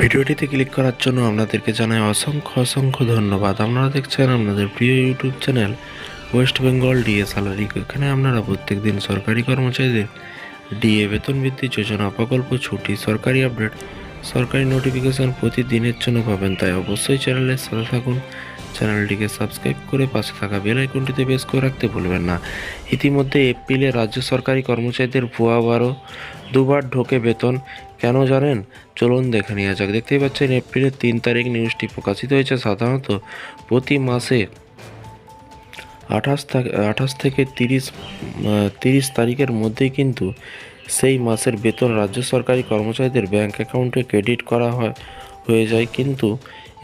ভিডিওটিতে ক্লিক করার জন্য আপনাদেরকে জানাই অসংখ্য অসংখ্য ধন্যবাদ। আপনারা দেখছেন আপনাদের প্রিয় YouTube channel West Bengal DA salary এখানে আপনারা প্রত্যেক দিন সরকারি কর্মচারীদের ডিএ বেতন বৃদ্ধি যোজনা, প্রকল্প ছুটি, সরকারি আপডেট, সরকারি নোটিফিকেশন প্রতিদিনের জন্য পাবেন। তাই অবশ্যই চ্যানেলের সাথে থাকুন। চ্যানেলটিকে সাবস্ক্রাইব করে পাশে থাকা বেল আইকনটিতে করে রাখতে ভুলবেন না। ইতিমধ্যে এপ্রিলে রাজ্য সরকারি কর্মচারীদের ভুয়া বারো দুবার ঢোকে বেতন। কেন জানেন? চলুন দেখে নেওয়া যাক। দেখতেই পাচ্ছেন এপ্রিলের তিন তারিখ নিউজটি প্রকাশিত হয়েছে সাধারণত প্রতি মাসে আঠাশ আঠাশ থেকে তিরিশ তিরিশ তারিখের মধ্যেই কিন্তু সেই মাসের বেতন রাজ্য সরকারি কর্মচারীদের ব্যাংক অ্যাকাউন্টে ক্রেডিট করা হয়, হয়ে যায়। কিন্তু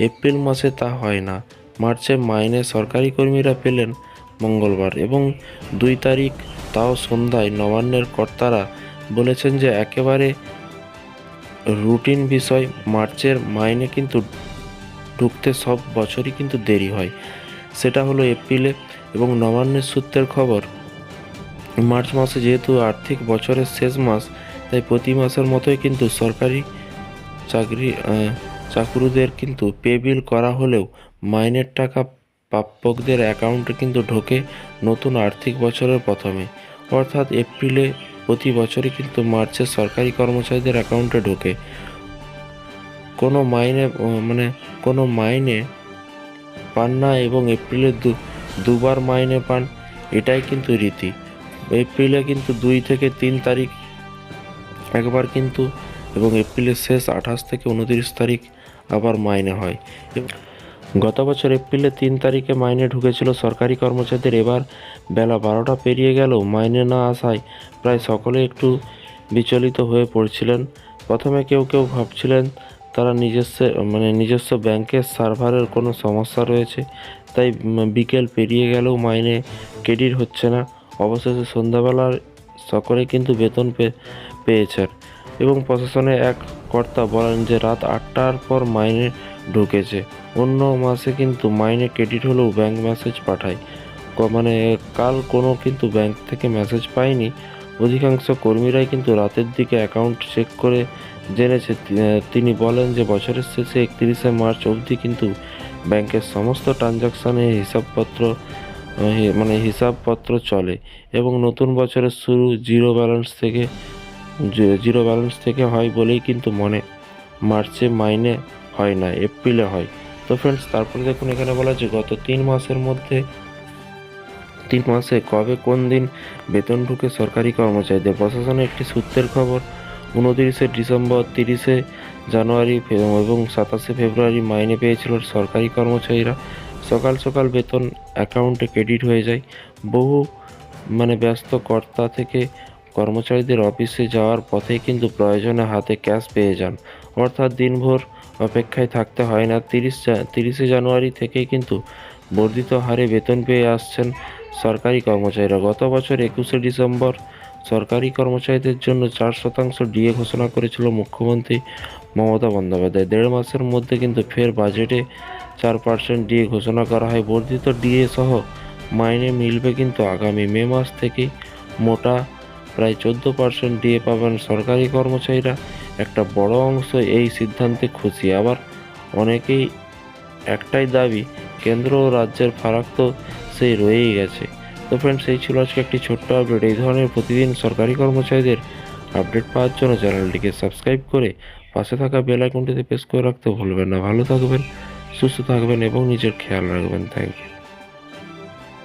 এপ্রিল মাসে তা হয় না। মার্চে মাইনে সরকারি কর্মীরা পেলেন মঙ্গলবার এবং দুই তারিখ তাও সন্ধ্যায় নবান্নের কর্তারা বলেছেন যে একেবারে রুটিন বিষয়, মার্চের মাইনে কিন্তু ঢুকতে সব বছরই কিন্তু দেরি হয়। সেটা হলো এপ্রিলে এবং নবান্নের সূত্রের খবর, মার্চ মাসে যেহেতু আর্থিক বছরের শেষ মাস, তাই প্রতি মাসের মতোই কিন্তু সরকারি চাকরি চাকরুদের কিন্তু পে বিল করা হলেও মাইনের টাকা প্রাপকদের অ্যাকাউন্টে কিন্তু ঢোকে নতুন আর্থিক বছরের প্রথমে। অর্থাৎ এপ্রিলে প্রতি বছরই কিন্তু মার্চে সরকারি কর্মচারীদের অ্যাকাউন্টে ঢোকে। কোনো মাইনে মানে কোনো মাইনে পান না এবং এপ্রিলে দু, দুবার মাইনে পান, এটাই কিন্তু রীতি। এপ্রিলে কিন্তু দুই থেকে তিন তারিখ একবার কিন্তু এবং এপ্রিলের শেষ আঠাশ থেকে উনত্রিশ তারিখ আবার মাইনে হয়। গত বছর এপ্রিলে তিন তারিখে মাইনে ঢুকেছিল সরকারি কর্মচারীদের। এবার বেলা বারোটা পেরিয়ে গেলেও মাইনে না আসায় প্রায় সকলে একটু বিচলিত হয়ে পড়ছিলেন। প্রথমে কেউ কেউ ভাবছিলেন তারা নিজস্ব মানে নিজস্ব ব্যাংকের সার্ভারের কোনো সমস্যা রয়েছে, তাই বিকেল পেরিয়ে গেলেও মাইনে ক্রেডিট হচ্ছে না। অবশেষে সন্ধ্যাবেলার সকলে কিন্তু বেতন পেয়েছেন এবং প্রশাসনে এক কর্তা বলেন যে, রাত আটটার পর মাইনে ঢুকেছে। অন্য মাসে কিন্তু মাইনে ক্রেডিট হলেও ব্যাংক মেসেজ পাঠায়। মানে কাল কোনো কিন্তু ব্যাংক থেকে মেসেজ পায়নি। অধিকাংশ কর্মীরাই কিন্তু রাতের দিকে অ্যাকাউন্ট চেক করে জেনেছে। তিনি বলেন যে বছরের শেষে একত্রিশে মার্চ অবধি কিন্তু ব্যাংকের সমস্ত ট্রানজাকশানের হিসাবপত্র মানে হিসাবপত্র চলে এবং নতুন বছরের শুরু জিরো ব্যালেন্স থেকে জিরো ব্যালেন্স থেকে হয় বলেই কিন্তু মনে, মার্চে মাইনে হয় না, এপ্রিলে হয়। তো ফ্রেন্ডস তারপরে দেখুন এখানে বলা আছে গত তিন মাসের মধ্যে, তিন মাসে কবে কোন দিন বেতন ঢুকে সরকারি কর্মচারীদের? প্রশাসনের একটি সূত্রের খবর, উনতিরিশে ডিসেম্বর, তিরিশে জানুয়ারি এবং সাতাশে ফেব্রুয়ারি মাইনে পেয়েছিল সরকারি কর্মচারীরা। সকাল সকাল বেতন অ্যাকাউন্টে ক্রেডিট হয়ে যায়। বহু মানে ব্যস্ত কর্তা থেকে কর্মচারীদের অফিসে যাওয়ার পথে কিন্তু প্রয়োজনে হাতে ক্যাশ পেয়ে যান। অর্থাৎ দিনভর অপেক্ষায় থাকতে হয় না। তিরিশ তিরিশে জানুয়ারি থেকেই কিন্তু বর্ধিত হারে বেতন পেয়ে আসছেন সরকারি কর্মচারীরা। গত বছর একুশে ডিসেম্বর সরকারি কর্মচারীদের জন্য চার শতাংশ ডিএ ঘোষণা করেছিল মুখ্যমন্ত্রী মমতা বন্দ্যোপাধ্যায়। দেড় মাসের মধ্যে কিন্তু ফের বাজেটে চার পার্সেন্ট ডিএ ঘোষণা করা হয়। বর্ধিত ডিএ সহ মাইনে মিলবে কিন্তু আগামী মে মাস থেকে মোটা প্রায় চোদ্দ পার্সেন্ট ডিএ পাবেন সরকারি কর্মচারীরা। একটা বড় অংশ এই সিদ্ধান্তে খুশি। আবার অনেকেই একটাই দাবি, কেন্দ্র ও রাজ্যের ফারাক তো সেই রয়েই গেছে। তো ফ্রেন্ডস এই ছিল আজকে একটি ছোট্ট আপডেট এই ধরনের প্রতিদিন সরকারি কর্মচারীদের আপডেট পাওয়ার জন্য চ্যানেলটিকে সাবস্ক্রাইব করে পাশে থাকা বেল আইকনটিতে প্রেস করে রাখতে ভুলবেন না। ভালো থাকবেন, সুস্থ থাকবেন এবং নিজের খেয়াল রাখবেন। Thank you